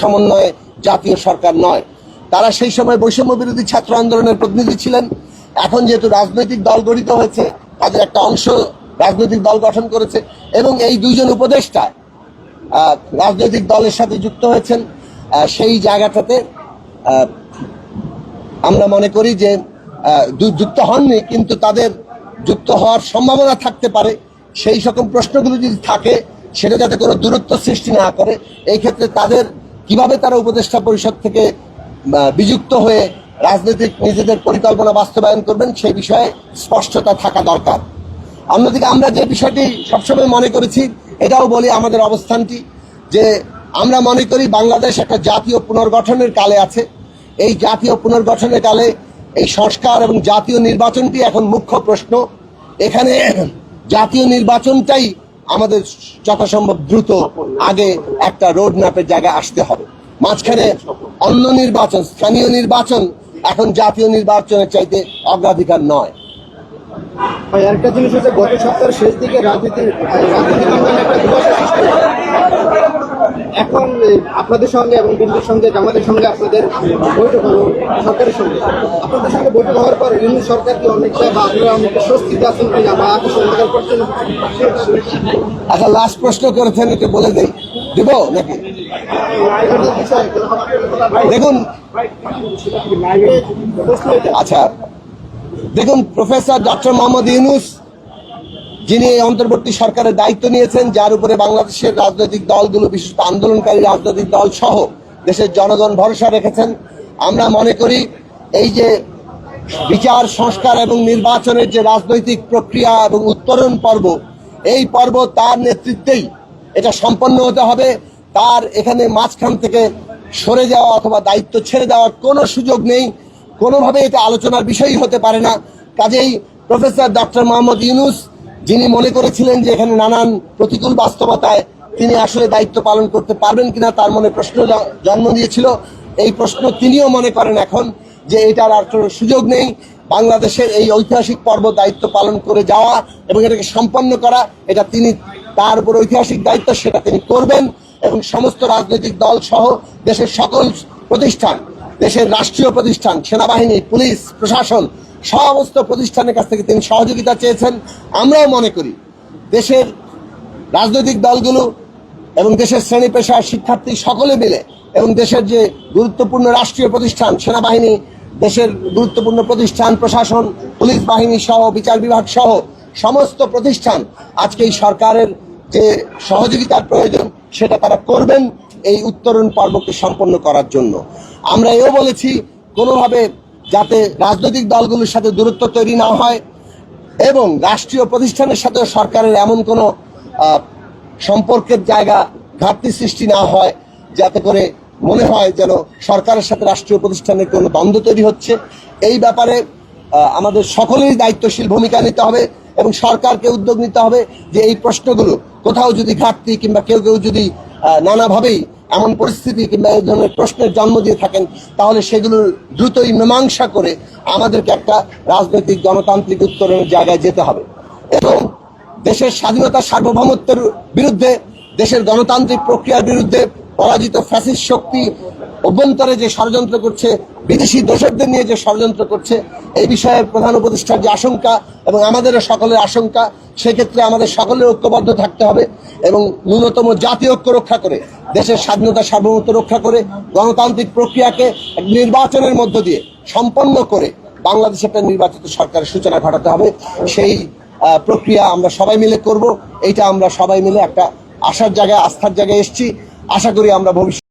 সমন্বয়ে জাতীয় সরকার নয়। তারা সেই সময় বৈষম্য বিরোধী ছাত্র আন্দোলনের প্রতিনিধি ছিলেন। এখন যেহেতু রাজনৈতিক দল গঠিত হয়েছে, তাদের একটা অংশ রাজনৈতিক দল গঠন করেছে এবং এই দুইজন উপদেষ্টা রাজনৈতিক দলের সাথে যুক্ত হয়েছেন। সেই জায়গাটাতে আমরা মনে করি যে যুক্ত হননি, কিন্তু তাদের যুক্ত হওয়ার সম্ভাবনা থাকতে পারে। সেই সকল প্রশ্নগুলো যদি থাকে, সেটা যাতে কোনো দূরত্ব সৃষ্টি না করে, এই ক্ষেত্রে তাদের কীভাবে তারা উপদেষ্টা পরিষদ থেকে বিযুক্ত হয়ে রাজনৈতিক নিজেদের পরিকল্পনা বাস্তবায়ন করবেন, সেই বিষয়ে স্পষ্টতা থাকা দরকার। অন্যদিকে আমরা যে বিষয়টি সবসময় মনে করেছি, এটাও বলি আমাদের অবস্থানটি, যে আমরা মনে করি বাংলাদেশ একটা জাতীয় পুনর্গঠনের কালে আছে। এই জাতীয় পুনর্গঠনের কালে এই সংস্কার এবং জাতীয় নির্বাচনটি এখন মুখ্য প্রশ্ন। এখানে জাতীয় নির্বাচনটাই আমাদের যথাসম্ভব দ্রুত আগে একটা রোড ম্যাপের জায়গায় আসতে হবে। মাঝখানে অন্য নির্বাচন, স্থানীয় নির্বাচন, এখন জাতীয় নির্বাচনের চাইতে অগ্রাধিকার নয়। একটা জিনিস হচ্ছে গত সপ্তাহের শেষ দিকে একটা ধোঁয়াশা সৃষ্টি হয়েছে। এখন এই, আপনাদের সঙ্গে এবং বিন্দুর সঙ্গে জামাতের সঙ্গে আপনাদের বৈঠক হলো সরকারের সঙ্গে। আপনাদের সঙ্গে বৈঠক হওয়ার পর ইউনি সরকার কি অনেকটা বা আপনারা অনেকটা স্বস্তিতে আছেন কিনা বা আকাশ অন্ধকার করছেন? আচ্ছা লাস্ট প্রশ্ন করেছেন এটা বলে দেই। দিব নাকি? দেখুন আচ্ছা দেখুন প্রফেসর ডক্টর মোহাম্মদ ইউনুস যিনি এই অন্তর্বর্তী সরকারের দায়িত্ব নিয়েছেন, যার উপরে বাংলাদেশের রাজনৈতিক দলগুলো বিশেষ করে আন্দোলনকারী রাজনৈতিক দল সহ দেশের জনগণ ভরসা রেখেছেন। আমরা মনে করি এই যে বিচার, সংস্কার এবং নির্বাচনের যে রাজনৈতিক প্রক্রিয়া এবং উত্তরণ পর্ব, এই পর্ব তার নেতৃত্বেই এটা সম্পন্ন হতে হবে। তার এখানে মাঝখান থেকে সরে যাওয়া অথবা দায়িত্ব ছেড়ে দেওয়ার কোনো সুযোগ নেই। কোনোভাবে এটা আলোচনার বিষয়ই হতে পারে না। কাজেই প্রফেসর ডক্টর মোহাম্মদ ইউনুস যিনি মনে করেছিলেন যে এখানে নানান প্রতিকূল বাস্তবতায় তিনি আসলে দায়িত্ব পালন করতে পারবেন কিনা তার মনে প্রশ্ন জন্ম দিয়েছিল। এই প্রশ্ন তিনিও মনে করেন এখন যে এটার আর কোনো সুযোগ নেই। বাংলাদেশের এই ঐতিহাসিক পর্ব দায়িত্ব পালন করে যাওয়া এবং এটাকে সম্পন্ন করা, এটা তিনি তার উপর ঐতিহাসিক দায়িত্ব, সেটা তিনি করবেন এবং সমস্ত রাজনৈতিক দল সহ দেশের সকল প্রতিষ্ঠান, দেশের রাষ্ট্রীয় প্রতিষ্ঠান, সেনাবাহিনী, পুলিশ, প্রশাসন সমস্ত প্রতিষ্ঠানের কাছ থেকে তিনি সহযোগিতা চেয়েছেন, আমরাও মনে করি দেশের রাজনৈতিক দলগুলো এবং দেশের শ্রেণি পেশার শিক্ষার্থী সকলে মিলে এবং দেশের যে গুরুত্বপূর্ণ রাষ্ট্রীয় প্রতিষ্ঠান, সেনাবাহিনী, দেশের গুরুত্বপূর্ণ প্রতিষ্ঠান, প্রশাসন, পুলিশ বাহিনী সহ, বিচার বিভাগ সহ, সমস্ত প্রতিষ্ঠান আজকে এই সরকারের যে সহযোগিতার প্রয়োজন সেটা তারা করবেন এই উত্তরণ পর্বকে সম্পন্ন করার জন্য। আমরা এও বলেছি, কোনোভাবে যাতে রাজনৈতিক দলগুলোর সাথে দূরত্ব তৈরি না হয় এবং রাষ্ট্রীয় প্রতিষ্ঠানের সাথে সরকারের এমন কোনো সম্পর্কের জায়গা ঘাটতি সৃষ্টি না হয়, যাতে করে মনে হয় যেন সরকারের সাথে রাষ্ট্রীয় প্রতিষ্ঠানের কোনো দ্বন্দ্ব তৈরি হচ্ছে। এই ব্যাপারে আমাদের সকলেরই দায়িত্বশীল ভূমিকা নিতে হবে এবং সরকারকে উদ্যোগ নিতে হবে যে এই প্রশ্নগুলো কোথাও যদি ঘাটতি কিংবা কেউ কেউ যদি নানাভাবেই এমন পরিস্থিতি কিংবা এই ধরনের প্রশ্নের জন্ম দিয়ে থাকেন, তাহলে সেগুলোর দ্রুতই মীমাংসা করে আমাদেরকে একটা রাজনৈতিক গণতান্ত্রিক উত্তরণের জায়গায় যেতে হবে। এবং দেশের স্বাধীনতা সার্বভৌমত্বের বিরুদ্ধে, দেশের গণতান্ত্রিক প্রক্রিয়ার বিরুদ্ধে পরাজিত ফ্যাসিস শক্তি অভ্যন্তরে যে ষড়যন্ত্র করছে, বিদেশি দোষকদের নিয়ে যে ষড়যন্ত্র করছে, এই বিষয়ে প্রধান উপদেষ্টার যে আশঙ্কা এবং আমাদেরও সকলের আশঙ্কা, সেক্ষেত্রে আমাদের সকলের ঐক্যবদ্ধ থাকতে হবে এবং ন্যূনতম জাতীয় ঐক্য রক্ষা করে, দেশের স্বাধীনতা সার্বভৌমত্ব রক্ষা করে, গণতান্ত্রিক প্রক্রিয়াকে নির্বাচনের মধ্য দিয়ে সম্পন্ন করে বাংলাদেশে একটা নির্বাচিত সরকারের সূচনা ঘটাতে হবে। সেই প্রক্রিয়া আমরা সবাই মিলে করব। এইটা আমরা সবাই মিলে একটা আশার জায়গায়, আস্থার জায়গায় এসেছি। আশা করি আমরা ভবিষ্যৎ